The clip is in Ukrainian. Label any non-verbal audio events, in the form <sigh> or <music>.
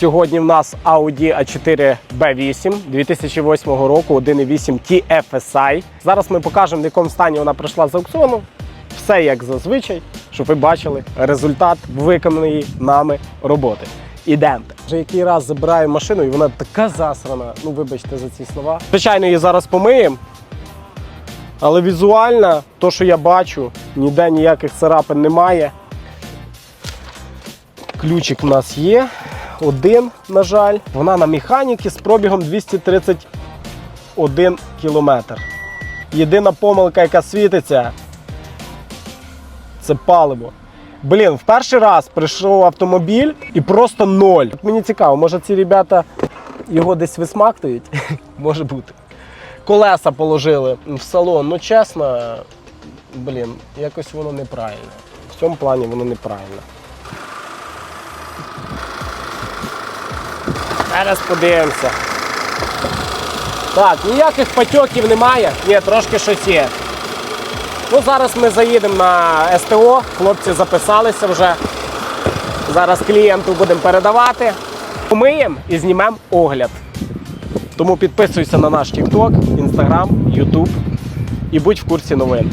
Сьогодні в нас Audi A4 B8 2008 року 1.8 TFSI. Зараз ми покажемо, в якому стані вона прийшла з аукціону. Все як зазвичай, щоб ви бачили результат виконаної нами роботи. Ідемте. Вже який раз забираю машину, і вона така засрана. Ну, вибачте за ці слова. Звичайно, її зараз помиємо. Але візуально, то, що я бачу, ніде ніяких царапин немає. Ключик у нас є. Один, на жаль. Вона на механіки з пробігом 231 кілометр. Єдина помилка, яка світиться, це паливо. Блін, в перший раз прийшов автомобіль і просто ноль. От мені цікаво, може ці ребята його десь висмактують? <laughs> може бути. Колеса положили в салон. Ну, чесно, блін, якось воно неправильно. В цьому плані воно неправильно. Зараз подивимося. Так, ніяких патьоків немає. Ні, трошки щось є. Ну, зараз ми заїдемо на СТО, хлопці записалися вже. Зараз клієнту будемо передавати. Помиємо і знімемо огляд. Тому підписуйся на наш TikTok, Instagram, YouTube і будь в курсі новин.